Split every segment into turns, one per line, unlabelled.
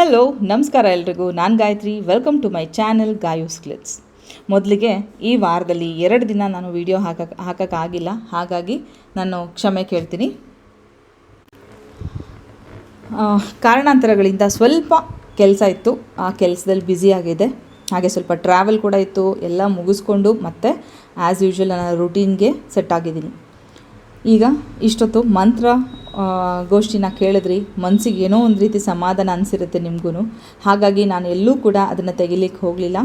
Hello, ನಮಸ್ಕಾರ ಎಲ್ರಿಗೂ. ನಾನು Gayatri. Welcome to my channel Gayu's clips ಮೊದಲಿಗೆ ಈ ವಾರದಲ್ಲಿ ಎರಡು ದಿನ ನಾನು ವಿಡಿಯೋ ಹಾಕಕ್ಕೆ ಹಾಕೋಕ್ಕಾಗಿಲ್ಲ. ಹಾಗಾಗಿ ನಾನು ಕ್ಷಮೆ ಕೇಳ್ತೀನಿ. ಕಾರಣಾಂತರಗಳಿಂದ ಸ್ವಲ್ಪ ಕೆಲಸ ಇತ್ತು. ಆ ಕೆಲಸದಲ್ಲಿ ಬ್ಯುಸಿಯಾಗಿದೆ ಹಾಗೆ ಸ್ವಲ್ಪ ಟ್ರಾವೆಲ್ ಕೂಡ ಇತ್ತು. ಎಲ್ಲ ಮುಗಿಸ್ಕೊಂಡು ಮತ್ತೆ ಆ್ಯಸ್ ಯೂಶ್ವಲ್ ನನ್ನ ರುಟೀನ್ಗೆ ಸೆಟ್ ಆಗಿದ್ದೀನಿ. ಈಗ ಇಷ್ಟೊತ್ತು ಮಂತ್ರ ಗೋಷ್ಠಿನ ಕೇಳಿದ್ರಿ. ಮನಸ್ಸಿಗೆ ಏನೋ ಒಂದು ರೀತಿ ಸಮಾಧಾನ ಅನಿಸಿರುತ್ತೆ ನಿಮಗೂ ಹಾಗಾಗಿ ನಾನು ಎಲ್ಲೂ ಕೂಡ ಅದನ್ನು ತೆಗಿಲಿಕ್ಕೆ ಹೋಗಲಿಲ್ಲ.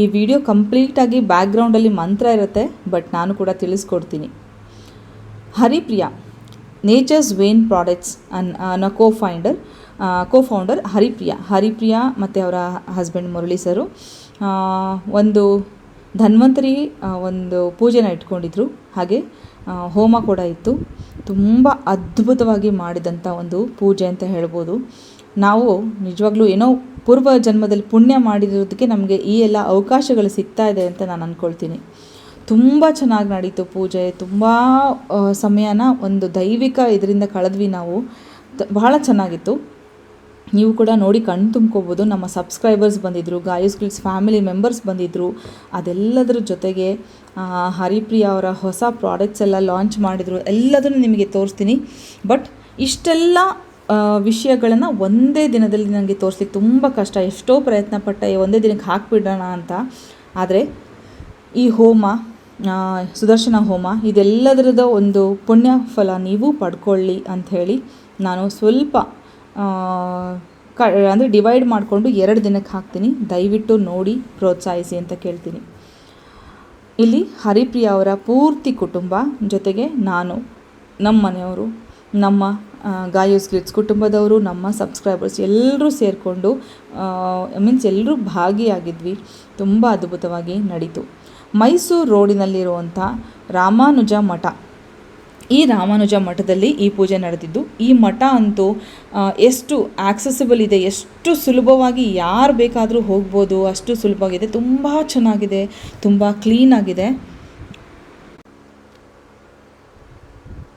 ಈ ವಿಡಿಯೋ ಕಂಪ್ಲೀಟಾಗಿ ಬ್ಯಾಕ್ಗ್ರೌಂಡಲ್ಲಿ ಮಂತ್ರ ಇರುತ್ತೆ, ಬಟ್ ನಾನು ಕೂಡ ತಿಳಿಸ್ಕೊಡ್ತೀನಿ. ಹರಿಪ್ರಿಯಾ, ನೇಚರ್ಸ್ ವೇನ್ ಪ್ರಾಡಕ್ಟ್ಸ್ ಅನ್, ಅನ್ನೋ co finder co founder Haripriya. Haripriya ಮತ್ತು ಅವರ ಹಸ್ಬೆಂಡ್ ಮುರಳಿ ಸರು. ಒಂದು ಧನ್ವಂತರಿ ಒಂದು ಪೂಜೆನ ಇಟ್ಕೊಂಡಿದ್ರು. ಹಾಗೆ ಹೋಮ ಕೂಡ ಇತ್ತು. ತುಂಬ ಅದ್ಭುತವಾಗಿ ಮಾಡಿದಂಥ ಒಂದು ಪೂಜೆ ಅಂತ ಹೇಳ್ಬೋದು. ನಾವು ನಿಜವಾಗ್ಲೂ ಏನೋ ಪೂರ್ವ ಜನ್ಮದಲ್ಲಿ ಪುಣ್ಯ ಮಾಡಿರೋದಕ್ಕೆ ನಮಗೆ ಈ ಎಲ್ಲ ಅವಕಾಶಗಳು ಸಿಗ್ತಾ ಇದೆ ಅಂತ ನಾನು ಅಂದ್ಕೊಳ್ತೀನಿ ತುಂಬ ಚೆನ್ನಾಗಿ ನಡೀತು ಪೂಜೆ. ತುಂಬ ಸಮಯನ ಒಂದು ದೈವಿಕ ಇದರಿಂದ ಕಳೆದ್ವಿ ನಾವು. ಬಹಳ ಚೆನ್ನಾಗಿತ್ತು. ನೀವು ಕೂಡ ನೋಡಿ ಕಣ್ಣು ತುಂಬ್ಕೋಬೋದು. ನಮ್ಮ ಸಬ್ಸ್ಕ್ರೈಬರ್ಸ್ ಬಂದಿದ್ದರು ಗಾಯಸ್ ಸ್ಕಿಲ್ಸ್ ಫ್ಯಾಮಿಲಿ ಮೆಂಬರ್ಸ್ ಬಂದಿದ್ದರು ಅದೆಲ್ಲದರ ಜೊತೆಗೆ ಹರಿಪ್ರಿಯಾ ಅವರ ಹೊಸ ಪ್ರಾಡಕ್ಟ್ಸ್ ಎಲ್ಲ ಲಾಂಚ್ ಮಾಡಿದರು. ಎಲ್ಲದನ್ನು ನಿಮಗೆ ತೋರಿಸ್ತೀನಿ. ಬಟ್ ಇಷ್ಟೆಲ್ಲ ವಿಷಯಗಳನ್ನು ಒಂದೇ ದಿನದಲ್ಲಿ ನನಗೆ ತೋರಿಸ್ಲಿಕ್ಕೆ ತುಂಬ ಕಷ್ಟ. ಎಷ್ಟೋ ಪ್ರಯತ್ನ ಪಟ್ಟೆ, ಒಂದೇ ದಿನಕ್ಕೆ ಹಾಕಿಬಿಡೋಣ ಅಂತ. ಆದರೆ ಈ ಹೋಮ ಸುದರ್ಶನ ಹೋಮ ಇದೆಲ್ಲದರದ ಒಂದು ಪುಣ್ಯ ಫಲ ನೀವು ಪಡ್ಕೊಳ್ಳಿ ಅಂಥೇಳಿ ನಾನು ಸ್ವಲ್ಪ ಕ, ಅಂದರೆ ಡಿವೈಡ್ ಮಾಡಿಕೊಂಡು ಎರಡು ದಿನಕ್ಕೆ ಹಾಕ್ತೀನಿ. ದಯವಿಟ್ಟು ನೋಡಿ, ಪ್ರೋತ್ಸಾಹಿಸಿ ಅಂತ ಕೇಳ್ತೀನಿ. ಇಲ್ಲಿ ಹರಿಪ್ರಿಯ ಅವರ ಪೂರ್ತಿ ಕುಟುಂಬ ಜೊತೆಗೆ ನಾನು, ನಮ್ಮ ಮನೆಯವರು, ನಮ್ಮ ಗಾಯೋಸ್ ಗ್ಲಿಟ್ಸ್ ಕುಟುಂಬದವರು, ನಮ್ಮ ಸಬ್ಸ್ಕ್ರೈಬರ್ಸ್ ಎಲ್ಲರೂ ಸೇರಿಕೊಂಡು ಮೀನ್ಸ್ ಎಲ್ಲರೂ ಭಾಗಿಯಾಗಿದ್ವಿ. ತುಂಬ ಅದ್ಭುತವಾಗಿ ನಡೀತು. ಮೈಸೂರು ರೋಡಿನಲ್ಲಿರುವಂಥ ರಾಮಾನುಜ ಮಠ. ಈ ರಾಮಾನುಜ ಮಠದಲ್ಲಿ ಈ ಪೂಜೆ ನಡೆದಿದ್ದು, ಈ ಮಠ ಅಂತೂ ಎಷ್ಟು ಆಕ್ಸೆಸಿಬಲ್ ಇದೆ, ಎಷ್ಟು ಸುಲಭವಾಗಿ ಯಾರು ಬೇಕಾದರೂ ಹೋಗ್ಬೋದು, ಅಷ್ಟು ಸುಲಭವಾಗಿದೆ, ತುಂಬ ಚೆನ್ನಾಗಿದೆ, ತುಂಬ ಕ್ಲೀನಾಗಿದೆ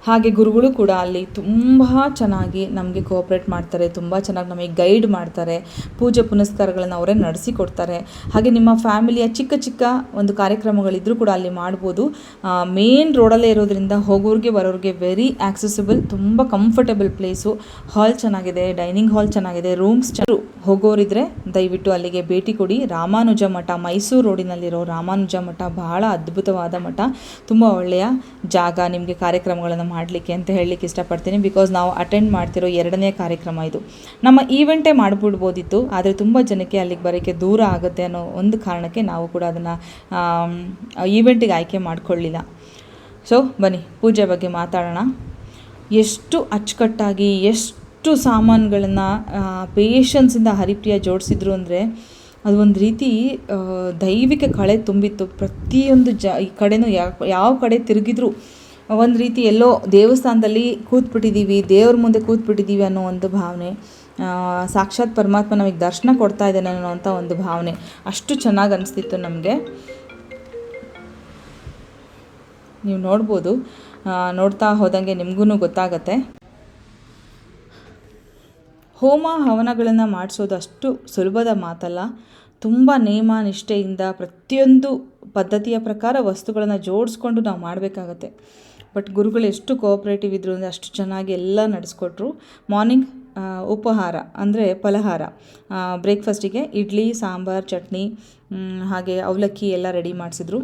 ಹಾಗೆ ಗುರುಗಳು ಕೂಡ ಅಲ್ಲಿ ತುಂಬ ಚೆನ್ನಾಗಿ ನಮಗೆ ಕೋಆಪ್ರೇಟ್ ಮಾಡ್ತಾರೆ, ತುಂಬ ಚೆನ್ನಾಗಿ ನಮಗೆ ಗೈಡ್ ಮಾಡ್ತಾರೆ, ಪೂಜೆ ಪುನಸ್ಕಾರಗಳನ್ನು ಅವರೇ ನಡೆಸಿಕೊಡ್ತಾರೆ ಹಾಗೆ ನಿಮ್ಮ ಫ್ಯಾಮಿಲಿಯ ಚಿಕ್ಕ ಚಿಕ್ಕ ಒಂದು ಕಾರ್ಯಕ್ರಮಗಳಿದ್ದರೂ ಕೂಡ ಅಲ್ಲಿ ಮಾಡ್ಬೋದು. ಮೇನ್ ರೋಡಲ್ಲೇ ಇರೋದ್ರಿಂದ ಹೋಗೋರಿಗೆ ಬರೋರಿಗೆ ವೆರಿ ಆಕ್ಸೆಸಿಬಲ್ ತುಂಬ ಕಂಫರ್ಟಬಲ್ ಪ್ಲೇಸು ಹಾಲ್ ಚೆನ್ನಾಗಿದೆ ಡೈನಿಂಗ್ ಹಾಲ್ ಚೆನ್ನಾಗಿದೆ ರೂಮ್ಸ್ ಚೆನ್ನ ಹೋಗೋರಿದ್ರೆ ದಯವಿಟ್ಟು ಅಲ್ಲಿಗೆ ಭೇಟಿ ಕೊಡಿ. ರಾಮಾನುಜ ಮಠ, ಮೈಸೂರು ರೋಡಿನಲ್ಲಿರೋ ರಾಮಾನುಜ ಮಠ ಬಹಳ ಅದ್ಭುತವಾದ ಮಠ. ತುಂಬ ಒಳ್ಳೆಯ ಜಾಗ, ನಿಮಗೆ ಕಾರ್ಯಕ್ರಮಗಳನ್ನು ಮಾಡಲಿಕ್ಕೆ ಅಂತ ಹೇಳಲಿಕ್ಕೆ ಇಷ್ಟಪಡ್ತೀನಿ. ಬಿಕಾಸ್ ನಾವು ಅಟೆಂಡ್ ಮಾಡ್ತಿರೋ ಎರಡನೇ ಕಾರ್ಯಕ್ರಮ ಇದು. ನಮ್ಮ ಈವೆಂಟೇ ಮಾಡಿಬಿಡ್ಬೋದಿತ್ತು, ಆದರೆ ತುಂಬ ಜನಕ್ಕೆ ಅಲ್ಲಿಗೆ ಬರೋಕ್ಕೆ ದೂರ ಆಗುತ್ತೆ ಅನ್ನೋ ಒಂದು ಕಾರಣಕ್ಕೆ ನಾವು ಕೂಡ ಅದನ್ನು ಈವೆಂಟಿಗೆ ಆಯ್ಕೆ ಮಾಡಿಕೊಳ್ಳಿಲ್ಲ. ಸೊ ಬನ್ನಿ, ಪೂಜೆ ಬಗ್ಗೆ ಮಾತಾಡೋಣ. ಎಷ್ಟು ಅಚ್ಚುಕಟ್ಟಾಗಿ, ಎಷ್ಟು ಸಾಮಾನುಗಳನ್ನು ಪೇಷನ್ಸಿಂದ ಹರಿಪ್ರಿಯ ಜೋಡಿಸಿದ್ರು ಅಂದರೆ, ಅದು ಒಂದು ರೀತಿ ದೈವಿಕ ಕಳೆ ತುಂಬಿತ್ತು. ಪ್ರತಿಯೊಂದು ಜ, ಈ ಕಡೆನೂ ಯಾವ ಯಾವ ಕಡೆ ತಿರುಗಿದ್ರು ಒಂದು ರೀತಿ ಎಲ್ಲೋ ದೇವಸ್ಥಾನದಲ್ಲಿ ಕೂತ್ಬಿಟ್ಟಿದ್ದೀವಿ ದೇವ್ರ ಮುಂದೆ ಕೂತ್ಬಿಟ್ಟಿದ್ದೀವಿ ಅನ್ನೋ ಒಂದು ಭಾವನೆ ಸಾಕ್ಷಾತ್ ಪರಮಾತ್ಮ ನಮಗೆ ದರ್ಶನ ಕೊಡ್ತಾ ಇದ್ದಾನೆ ಅನ್ನೋವಂಥ ಒಂದು ಭಾವನೆ. ಅಷ್ಟು ಚೆನ್ನಾಗಿ ಅನಿಸ್ತಿತ್ತು ನಮಗೆ. ನೀವು ನೋಡ್ಬೋದು ನೋಡ್ತಾ ಹೋದಂಗೆ ನಿಮಗೂ ಗೊತ್ತಾಗತ್ತೆ. ಹೋಮ ಹವನಗಳನ್ನು ಮಾಡಿಸೋದು ಅಷ್ಟು ಸುಲಭದ ಮಾತಲ್ಲ. ತುಂಬ ನಿಯಮ ನಿಷ್ಠೆಯಿಂದ ಪ್ರತಿಯೊಂದು ಪದ್ಧತಿಯ ಪ್ರಕಾರ ವಸ್ತುಗಳನ್ನು ಜೋಡಿಸ್ಕೊಂಡು ನಾವು ಮಾಡಬೇಕಾಗತ್ತೆ. ಬಟ್ ಗುರುಗಳು ಎಷ್ಟು ಕೋಆಪ್ರೇಟಿವ್ ಇದ್ರು ಅಂದರೆ ಅಷ್ಟು ಚೆನ್ನಾಗಿ ಎಲ್ಲ ನಡೆಸ್ಕೊಟ್ರು. ಮಾರ್ನಿಂಗ್ ಉಪಹಾರ ಅಂದರೆ ಫಲಹಾರ. ಬ್ರೇಕ್ಫಾಸ್ಟಿಗೆ ಇಡ್ಲಿ, ಸಾಂಬಾರು, ಚಟ್ನಿ ಹಾಗೆ ಅವಲಕ್ಕಿ ಎಲ್ಲ ರೆಡಿ ಮಾಡಿಸಿದ್ರು.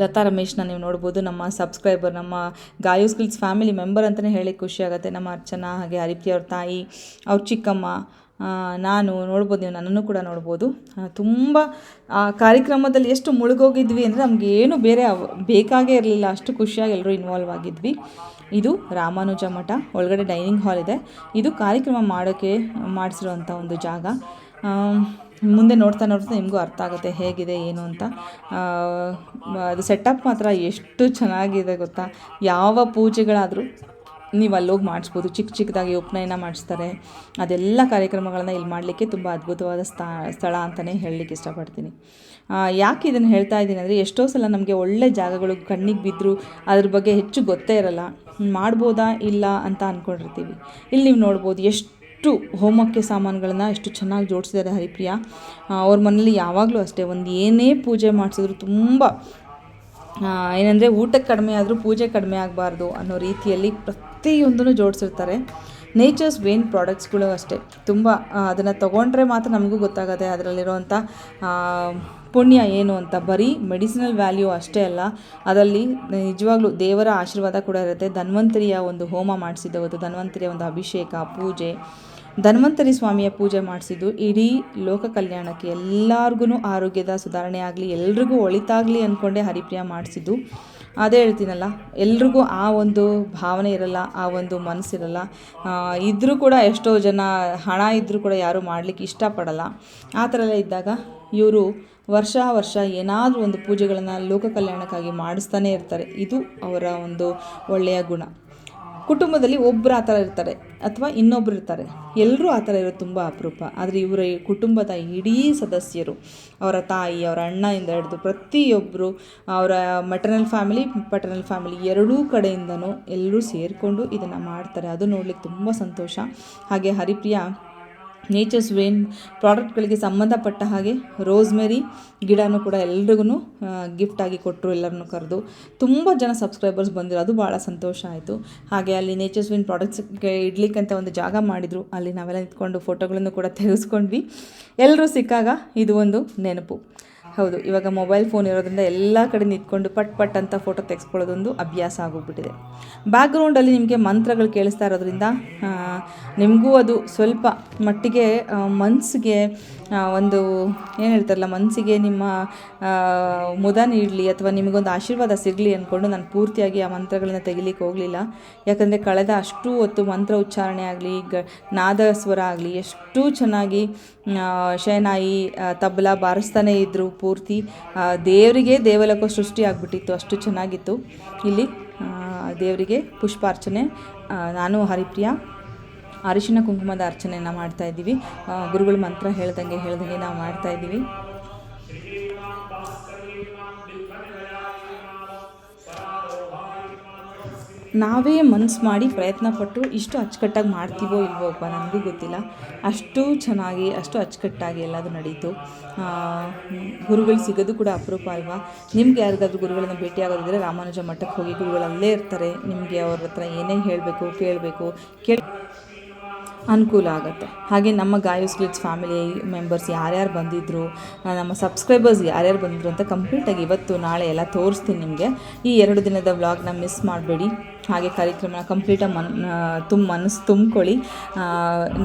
ಲತಾ ರಮೇಶ್ನ ನೀವು ನೋಡ್ಬೋದು, ನಮ್ಮ ಸಬ್ಸ್ಕ್ರೈಬರ್ ನಮ್ಮ ಗಾಯು ಸ್ಕಿಲ್ಸ್ ಫ್ಯಾಮಿಲಿ ಮೆಂಬರ್ ಅಂತಲೇ ಹೇಳಿ ಖುಷಿ ಆಗುತ್ತೆ. ನಮ್ಮ ಅರ್ಚನಾ ಹಾಗೆ ಹರಿಪ್ತಿ ಅವ್ರ ತಾಯಿ, ಅವ್ರ ಚಿಕ್ಕಮ್ಮ ನಾನು ನೋಡ್ಬೋದು, ನೀವು ನನ್ನನ್ನು ಕೂಡ ನೋಡ್ಬೋದು. ತುಂಬ, ಆ ಕಾರ್ಯಕ್ರಮದಲ್ಲಿ ಎಷ್ಟು ಮುಳುಗೋಗಿದ್ವಿ ಅಂದರೆ ನಮಗೆ ಏನು ಬೇರೆ ಬೇಕಾಗೇ ಇರಲಿಲ್ಲ. ಅಷ್ಟು ಖುಷಿಯಾಗಿ ಎಲ್ಲರೂ ಇನ್ವಾಲ್ವ್ ಆಗಿದ್ವಿ. ಇದು ರಾಮಾನುಜ ಮಠ, ಒಳಗಡೆ ಡೈನಿಂಗ್ ಹಾಲ್ ಇದೆ. ಇದು ಕಾರ್ಯಕ್ರಮ ಮಾಡೋಕ್ಕೆ ಮಾಡಿಸಿರುವಂಥ ಒಂದು ಜಾಗ. ಮುಂದೆ ನೋಡ್ತಾ ನೋಡ್ತಾ ನಿಮಗೂ ಅರ್ಥ ಆಗುತ್ತೆ, ಹೇಗಿದೆ, ಏನು ಅಂತ. ಅದು ಸೆಟಪ್ ಮಾತ್ರ ಎಷ್ಟು ಚೆನ್ನಾಗಿದೆ ಗೊತ್ತಾ. ಯಾವ ಪೂಜೆಗಳಾದರೂ ನೀವು ಅಲ್ಲೋಗಿ ಮಾಡಿಸ್ಬೋದು. ಚಿಕ್ಕ ಚಿಕ್ಕದಾಗಿ ಉಪನಯನ ಮಾಡಿಸ್ತಾರೆ. ಅದೆಲ್ಲ ಕಾರ್ಯಕ್ರಮಗಳನ್ನ ಇಲ್ಲಿ ಮಾಡಲಿಕ್ಕೆ ತುಂಬ ಅದ್ಭುತವಾದ ಸ್ಥಾ, ಸ್ಥಳ ಅಂತಲೇ ಹೇಳಲಿಕ್ಕೆ ಇಷ್ಟಪಡ್ತೀನಿ. ಯಾಕೆ ಇದನ್ನು ಹೇಳ್ತಾ ಇದ್ದೀನಿ ಅಂದರೆ ಎಷ್ಟೋ ಸಲ ನಮಗೆ ಒಳ್ಳೆ ಜಾಗಗಳು ಕಣ್ಣಿಗೆ ಬಿದ್ದರೂ ಅದ್ರ ಬಗ್ಗೆ ಹೆಚ್ಚು ಗೊತ್ತೇ ಇರಲ್ಲ. ಮಾಡ್ಬೋದಾ ಇಲ್ಲ ಅಂತ ಅಂದ್ಕೊಂಡಿರ್ತೀವಿ ಇಲ್ಲಿ ನೀವು ನೋಡ್ಬೋದು ಎಷ್ಟು ಎಷ್ಟು ಹೋಮಕ್ಕೆ ಸಾಮಾನುಗಳನ್ನ ಎಷ್ಟು ಚೆನ್ನಾಗಿ ಜೋಡಿಸಿದ್ದಾರೆ ಹರಿಪ್ರಿಯಾ. ಅವ್ರ ಮನೇಲಿ ಯಾವಾಗಲೂ ಅಷ್ಟೇ ಒಂದು ಏನೇ ಪೂಜೆ ಮಾಡಿಸಿದ್ರು ತುಂಬ ಏನಂದರೆ ಊಟಕ್ಕೆ ಕಡಿಮೆ ಆದರೂ ಪೂಜೆ ಕಡಿಮೆ ಆಗಬಾರ್ದು ಅನ್ನೋ ರೀತಿಯಲ್ಲಿ ಪ್ರತಿಯೊಂದನ್ನು ಜೋಡಿಸಿರ್ತಾರೆ. ನೇಚರ್ಸ್ ವೇನ್ ಪ್ರಾಡಕ್ಟ್ಸ್ಗಳು ಅಷ್ಟೇ. ತುಂಬ ಅದನ್ನು ತೊಗೊಂಡ್ರೆ ಮಾತ್ರ ನಮಗೂ ಗೊತ್ತಾಗುತ್ತೆ ಅದರಲ್ಲಿರುವಂಥ ಪುಣ್ಯ ಏನು ಅಂತ. ಬರೀ ಮೆಡಿಸಿನಲ್ ವ್ಯಾಲ್ಯೂ ಅಷ್ಟೇ ಅಲ್ಲ, ಅದರಲ್ಲಿ ನಿಜವಾಗ್ಲೂ ದೇವರ ಆಶೀರ್ವಾದ ಕೂಡ ಇರುತ್ತೆ. ಧನ್ವಂತರಿಯ ಒಂದು ಹೋಮ ಮಾಡಿಸಿದ್ದು ಧನ್ವಂತರಿಯ ಒಂದು ಅಭಿಷೇಕ, ಪೂಜೆ. ಧನ್ವಂತರಿ ಸ್ವಾಮಿಯ ಪೂಜೆ ಮಾಡಿಸಿದ್ದು ಇಡೀ ಲೋಕ ಕಲ್ಯಾಣಕ್ಕೆ. ಎಲ್ಲರಿಗೂ ಆರೋಗ್ಯದ ಸುಧಾರಣೆ ಆಗಲಿ, ಎಲ್ರಿಗೂ ಒಳಿತಾಗಲಿ ಅಂದ್ಕೊಂಡೇ ಹರಿಪ್ರಿಯ ಮಾಡಿಸಿದ್ದು. ಅದೇ ಹೇಳ್ತೀನಲ್ಲ, ಎಲ್ರಿಗೂ ಆ ಒಂದು ಭಾವನೆ ಇರಲ್ಲ, ಆ ಒಂದು ಮನಸ್ಸಿರಲ್ಲ. ಇದ್ದರೂ ಕೂಡ ಎಷ್ಟೋ ಜನ, ಹಣ ಇದ್ದರೂ ಕೂಡ ಯಾರೂ ಮಾಡಲಿಕ್ಕೆ ಇಷ್ಟಪಡಲ್ಲ. ಆ ಥರ ಎಲ್ಲ ಇದ್ದಾಗ ಇವರು ವರ್ಷ ವರ್ಷ ಏನಾದರೂ ಒಂದು ಪೂಜೆಗಳನ್ನು ಲೋಕ ಕಲ್ಯಾಣಕ್ಕಾಗಿ ಮಾಡಿಸ್ತಾನೆ ಇರ್ತಾರೆ. ಇದು ಅವರ ಒಂದು ಒಳ್ಳೆಯ ಗುಣ. ಕುಟುಂಬದಲ್ಲಿ ಒಬ್ಬರು ಆ ಥರ ಇರ್ತಾರೆ ಅಥವಾ ಇನ್ನೊಬ್ರು ಇರ್ತಾರೆ. ಎಲ್ಲರೂ ಆ ಥರ ಇರೋದು ತುಂಬ ಅಪರೂಪ. ಆದರೆ ಇವರ ಕುಟುಂಬದ ಇಡೀ ಸದಸ್ಯರು, ಅವರ ತಾಯಿ, ಅವರ ಅಣ್ಣಯಿಂದ ಹಿಡಿದು ಪ್ರತಿಯೊಬ್ಬರು ಅವರ ಮೆಟರ್ನಲ್ ಫ್ಯಾಮಿಲಿ ಪಟರ್ನಲ್ ಫ್ಯಾಮಿಲಿ ಎರಡೂ ಕಡೆಯಿಂದನೂ ಎಲ್ಲರೂ ಸೇರಿಕೊಂಡು ಇದನ್ನು ಮಾಡ್ತಾರೆ. ಅದು ನೋಡ್ಲಿಕ್ಕೆ ತುಂಬ ಸಂತೋಷ. ಹಾಗೆ ಹರಿಪ್ರಿಯಾ ನೇಚರ್ಸ್ ವೇನ್ ಪ್ರಾಡಕ್ಟ್ಗಳಿಗೆ ಸಂಬಂಧಪಟ್ಟ ಹಾಗೆ ರೋಸ್ಮೆರಿ ಗಿಡನೂ ಕೂಡ ಎಲ್ರಿಗೂ ಗಿಫ್ಟಾಗಿ ಕೊಟ್ಟರು ಎಲ್ಲರನ್ನೂ ಕರೆದು. ತುಂಬ ಜನ ಸಬ್ಸ್ಕ್ರೈಬರ್ಸ್ ಬಂದಿರು, ಅದು ಭಾಳ ಸಂತೋಷ ಆಯಿತು. ಹಾಗೆ ಅಲ್ಲಿ ನೇಚರ್ಸ್ ವೇನ್ ಪ್ರಾಡಕ್ಟ್ಸ್ಗೆ ಇಡ್ಲಿಕ್ಕಂತ ಒಂದು ಜಾಗ ಮಾಡಿದರು. ಅಲ್ಲಿ ನಾವೆಲ್ಲ ನಿಂತ್ಕೊಂಡು ಫೋಟೋಗಳನ್ನು ಕೂಡ ತೆಗೆಸ್ಕೊಂಡ್ವಿ. ಎಲ್ಲರೂ ಸಿಕ್ಕಾಗ ಇದು ಒಂದು ನೆನಪು. ಹೌದು, ಇವಾಗ ಮೊಬೈಲ್ ಫೋನ್ ಇರೋದ್ರಿಂದ ಎಲ್ಲ ಕಡೆ ನಿಂತ್ಕೊಂಡು ಪಟ್ ಪಟ್ ಅಂತ ಫೋಟೋ ತೆಗೆಸ್ಕೊಳ್ಳೋದೊಂದು ಅಭ್ಯಾಸ ಆಗೋಗ್ಬಿಟ್ಟಿದೆ. ಬ್ಯಾಕ್ಗ್ರೌಂಡಲ್ಲಿ ನಿಮಗೆ ಮಂತ್ರಗಳು ಕೇಳಿಸ್ತಾ ಇರೋದ್ರಿಂದ ನಿಮಗೂ ಅದು ಸ್ವಲ್ಪ ಮಟ್ಟಿಗೆ ಮನಸ್ಸಿಗೆ ಒಂದು, ಏನು ಹೇಳ್ತಾರಲ್ಲ ಮನಸ್ಸಿಗೆ ನಿಮ್ಮ ಮುದ ನೀಡಲಿ ಅಥವಾ ನಿಮಗೊಂದು ಆಶೀರ್ವಾದ ಸಿಗಲಿ ಅಂದ್ಕೊಂಡು ನಾನು ಪೂರ್ತಿಯಾಗಿ ಆ ಮಂತ್ರಗಳನ್ನ ತೆಗಿಲಿಕ್ಕೆ ಹೋಗಲಿಲ್ಲ. ಯಾಕಂದರೆ ಕಳೆದ ಅಷ್ಟು ಹೊತ್ತು ಮಂತ್ರ ಉಚ್ಚಾರಣೆ ಆಗಲಿ, ಗ ನಾದ ಸ್ವರ ಆಗಲಿ, ಎಷ್ಟು ಚೆನ್ನಾಗಿ ಶಹನಾಯಿ ತಬಲ ಬಾರಿಸ್ತಾನೆ ಇದ್ದರು ಪೂರ್ತಿ. ದೇವರಿಗೆ ದೇವಲೋಕ ಸೃಷ್ಟಿ ಆಗಿಬಿಟ್ಟಿತ್ತು, ಅಷ್ಟು ಚೆನ್ನಾಗಿತ್ತು. ಇಲ್ಲಿ ದೇವರಿಗೆ ಪುಷ್ಪಾರ್ಚನೆ ನಾನು ಹರಿಪ್ರಿಯ, ಅರಿಶಿನ ಕುಂಕುಮದ ಅರ್ಚನೆಯನ್ನು ಮಾಡ್ತಾಯಿದ್ದೀವಿ ಗುರುಗಳ ಮಂತ್ರ ಹೇಳ್ದಂಗೆ ಹೇಳ್ದಂಗೆ ನಾವು ಮಾಡ್ತಾ ನಾವೇ ಮನಸ್ಸು ಮಾಡಿ ಪ್ರಯತ್ನ ಪಟ್ಟು ಇಷ್ಟು ಅಚ್ಚುಕಟ್ಟಾಗಿ ಮಾಡ್ತೀವೋ ಇಲ್ವೋಪ್ಪ ನನಗೂ ಗೊತ್ತಿಲ್ಲ. ಅಷ್ಟು ಚೆನ್ನಾಗಿ ಅಷ್ಟು ಅಚ್ಚುಕಟ್ಟಾಗಿ ಎಲ್ಲದು ನಡೀತು. ಗುರುಗಳು ಸಿಗೋದು ಕೂಡ ಅಪರೂಪ ಅಲ್ವಾ? ನಿಮ್ಗೆ ಯಾರಿಗಾದ್ರೂ ಗುರುಗಳನ್ನ ಭೇಟಿಯಾಗೋದಿದ್ರೆ ರಾಮಾನುಜ ಮಠಕ್ಕೆ ಹೋಗಿ ಗುರುಗಳು ಅಲ್ಲೇ ಇರ್ತಾರೆ. ನಿಮಗೆ ಅವ್ರ ಹತ್ರ ಏನೇ ಹೇಳಬೇಕು ಕೇಳಬೇಕು ಕೇಳಿ ಅನುಕೂಲ ಆಗುತ್ತೆ. ಹಾಗೆ ನಮ್ಮ ಗಾಯೋಸ್ ಕಿಡ್ಸ್ ಫ್ಯಾಮಿಲಿ ಮೆಂಬರ್ಸ್ ಯಾರ್ಯಾರು ಬಂದಿದ್ದರು ಆ, ನಮ್ಮ ಸಬ್ಸ್ಕ್ರೈಬರ್ಸ್ ಯಾರ್ಯಾರು ಬಂದಿದ್ರು ಅಂತ ಕಂಪ್ಲೀಟಾಗಿ ಇವತ್ತು ನಾಳೆ ಎಲ್ಲ ತೋರಿಸ್ತೀನಿ ನಿಮಗೆ. ಈ ಎರಡು ದಿನದ ವ್ಲಾಗ್ನ ಮಿಸ್ ಮಾಡಬೇಡಿ. ಹಾಗೆ ಕಾರ್ಯಕ್ರಮ ಕಂಪ್ಲೀಟಾಗಿ ಮನ್ ತುಂಬ ಮನಸ್ಸು ತುಂಬ್ಕೊಳ್ಳಿ.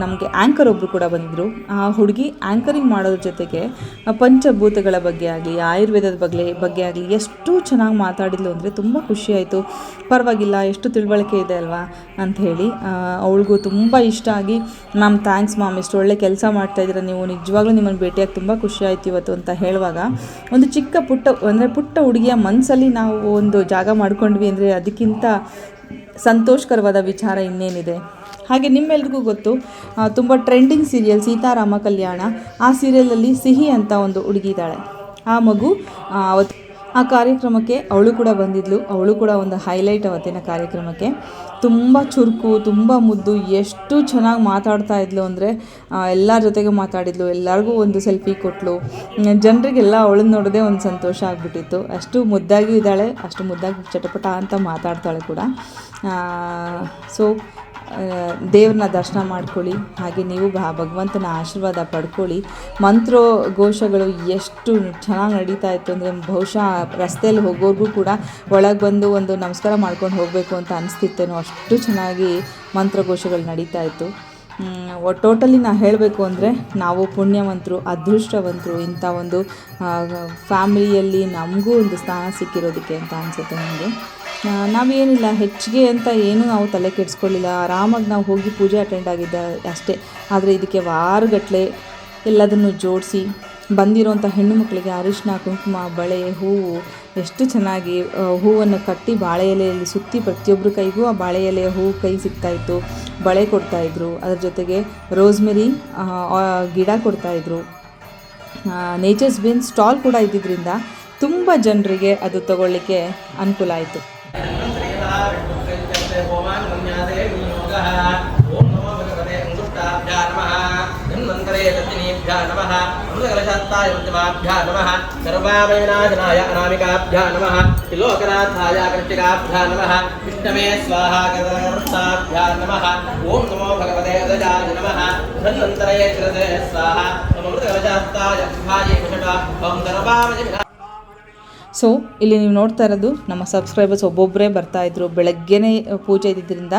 ನಮಗೆ ಆ್ಯಂಕರ್ ಒಬ್ಬರು ಕೂಡ ಬಂದಿದ್ದರು ಆ ಹುಡುಗಿ ಆ್ಯಂಕರಿಂಗ್ ಮಾಡೋದ್ರ ಜೊತೆಗೆ ಪಂಚಭೂತಗಳ ಬಗ್ಗೆ ಆಗಲಿ, ಆಯುರ್ವೇದದ ಬಗ್ಗೆ ಬಗ್ಗೆ ಆಗಲಿ ಎಷ್ಟು ಚೆನ್ನಾಗಿ ಮಾತಾಡಿದ್ಲು ಅಂದರೆ ತುಂಬ ಖುಷಿಯಾಯಿತು ಪರವಾಗಿಲ್ಲ, ಎಷ್ಟು ತಿಳುವಳಿಕೆ ಇದೆ ಅಲ್ವಾ ಅಂತ ಹೇಳಿ ಅವಳಿಗೂ ತುಂಬ ಇಷ್ಟ ಆಗಿ, ಮ್ಯಾಮ್ ಥ್ಯಾಂಕ್ಸ್ ಮ್ಯಾಮ್ ಎಷ್ಟು ಒಳ್ಳೆ ಕೆಲಸ ಮಾಡ್ತಾಯಿದ್ರೆ ನೀವು, ನಿಜವಾಗ್ಲೂ ನಿಮ್ಮನ್ನು ಭೇಟಿಯಾಗಿ ತುಂಬ ಖುಷಿ ಆಯ್ತು ಇವತ್ತು ಅಂತ ಹೇಳುವಾಗ, ಒಂದು ಚಿಕ್ಕ ಪುಟ್ಟ, ಅಂದರೆ ಪುಟ್ಟ ಹುಡುಗಿಯ ಮನಸ್ಸಲ್ಲಿ ನಾವು ಒಂದು ಜಾಗ ಮಾಡ್ಕೊಂಡ್ವಿ ಅಂದರೆ ಅದಕ್ಕಿಂತ ಸಂತೋಷಕರವಾದ ವಿಚಾರ ಇನ್ನೇನಿದೆ. ಹಾಗೆ ನಿಮ್ಮೆಲ್ರಿಗೂ ಗೊತ್ತು ತುಂಬ ಟ್ರೆಂಡಿಂಗ್ ಸೀರಿಯಲ್ ಸೀತಾರಾಮ ಕಲ್ಯಾಣ. ಆ ಸೀರಿಯಲಲ್ಲಿ ಸಿಹಿ ಅಂತ ಒಂದು ಹುಡುಗಿ ಇದ್ದಾಳೆ. ಆ ಮಗು ಅವತ್ತು ಆ ಕಾರ್ಯಕ್ರಮಕ್ಕೆ ಅವಳು ಕೂಡ ಬಂದಿದ್ಲು. ಅವಳು ಕೂಡ ಒಂದು ಹೈಲೈಟ್ ಅವತ್ತಿನ ಕಾರ್ಯಕ್ರಮಕ್ಕೆ. ತುಂಬ ಚುರುಕು, ತುಂಬ ಮುದ್ದು, ಎಷ್ಟು ಚೆನ್ನಾಗಿ ಮಾತಾಡ್ತಾ ಇದ್ಲು ಅಂದರೆ ಎಲ್ಲರ ಜೊತೆಗೆ ಮಾತಾಡಿದ್ಲು, ಎಲ್ಲರಿಗೂ ಒಂದು ಸೆಲ್ಫಿ ಕೊಟ್ಟಲು ಜನರಿಗೆಲ್ಲ ಅವಳನ್ನ ನೋಡೋದೇ ಒಂದು ಸಂತೋಷ ಆಗಿಬಿಟ್ಟಿತ್ತು. ಅಷ್ಟು ಮುದ್ದಾಗಿ ಇದ್ದಾಳೆ, ಅಷ್ಟು ಮುದ್ದಾಗಿ ಚಟಪಟ ಅಂತ ಮಾತಾಡ್ತಾಳೆ ಕೂಡ. ಸೊ ದೇವ್ರನ್ನ ದರ್ಶನ ಮಾಡ್ಕೊಳ್ಳಿ. ಹಾಗೆ ನೀವು ಆ ಭಗವಂತನ ಆಶೀರ್ವಾದ ಪಡ್ಕೊಳ್ಳಿ. ಮಂತ್ರೋ ಘೋಷಗಳು ಎಷ್ಟು ಚೆನ್ನಾಗಿ ನಡೀತಾ ಇತ್ತು ಅಂದರೆ ಬಹುಶಃ ರಸ್ತೆಯಲ್ಲಿ ಹೋಗೋರ್ಗೂ ಕೂಡ ಒಳಗೆ ಬಂದು ಒಂದು ನಮಸ್ಕಾರ ಮಾಡ್ಕೊಂಡು ಹೋಗಬೇಕು ಅಂತ ಅನಿಸ್ತಿತ್ತೇನೋ. ಅಷ್ಟು ಚೆನ್ನಾಗಿ ಮಂತ್ರಘೋಷಗಳು ನಡೀತಾ ಇತ್ತು. ಟೋಟಲಿ ನಾ ಹೇಳಬೇಕು ಅಂದರೆ ನಾವು ಪುಣ್ಯವಂತರು, ಅದೃಷ್ಟವಂತರು, ಇಂಥ ಒಂದು ಫ್ಯಾಮಿಲಿಯಲ್ಲಿ ನಮಗೂ ಒಂದು ಸ್ಥಾನ ಸಿಕ್ಕಿರೋದಕ್ಕೆ ಅಂತ ಅನಿಸುತ್ತೆ ನನಗೆ ನಾವೇನಿಲ್ಲ, ಹೆಚ್ಚಿಗೆ ಅಂತ ಏನೂ ನಾವು ತಲೆ ಕೆಡಿಸ್ಕೊಳ್ಳಿಲ್ಲ. ಆರಾಮಾಗಿ ನಾವು ಹೋಗಿ ಪೂಜೆ ಅಟೆಂಡ್ ಆಗಿದ್ದ ಅಷ್ಟೇ. ಆದರೆ ಇದಕ್ಕೆ ವಾರಗಟ್ಟಲೆ ಎಲ್ಲದನ್ನು ಜೋಡಿಸಿ, ಬಂದಿರೋಂಥ ಹೆಣ್ಣು ಮಕ್ಕಳಿಗೆ ಅರಿಶಿನ, ಕುಂಕುಮ, ಬಳೆ ಹೂವು ಎಷ್ಟು ಚೆನ್ನಾಗಿ ಹೂವನ್ನು ಕಟ್ಟಿ ಬಾಳೆ ಎಲೆಯಲ್ಲಿ ಸುತ್ತಿ ಪ್ರತಿಯೊಬ್ಬರ ಕೈಗೂ ಆ ಬಾಳೆ ಎಲೆಯ ಹೂವು ಕೈ ಸಿಗ್ತಾಯಿತ್ತು ಬಳೆ ಕೊಡ್ತಾಯಿದ್ರು ಅದ್ರ ಜೊತೆಗೆ ರೋಸ್ಮೆರಿ ಗಿಡ ಕೊಡ್ತಾಯಿದ್ರು ನೇಚರ್ಸ್ ಬಿನ್ ಸ್ಟಾಲ್ ಕೂಡ ಇದ್ದಿದ್ದರಿಂದ ತುಂಬ ಜನರಿಗೆ ಅದು ತಗೊಳ್ಳಿಕ್ಕೆ ಅನುಕೂಲ ಆಯಿತು.
सर्वामयनाशनाय अनामिकाभ्या नमः त्रिलोकनाथाय कृष्टिकाभ्या नमः विष्णवे स्वाहाकर्ताभ्या नमः ॐ नमो भगवते अदजाय नमः धन्वन्तरये शिरसे स्वाहा नमो मृतकलशास्ताय शुभाय कुशटा ॐ सर्वामय
ಸೊ ಇಲ್ಲಿ ನೀವು ನೋಡ್ತಾ ಇರೋದು ನಮ್ಮ ಸಬ್ಸ್ಕ್ರೈಬರ್ಸ್ ಒಬ್ಬೊಬ್ಬರೇ ಬರ್ತಾಯಿದ್ರು ಬೆಳಗ್ಗೆನೇ ಪೂಜೆ ಇದ್ದಿದ್ದರಿಂದ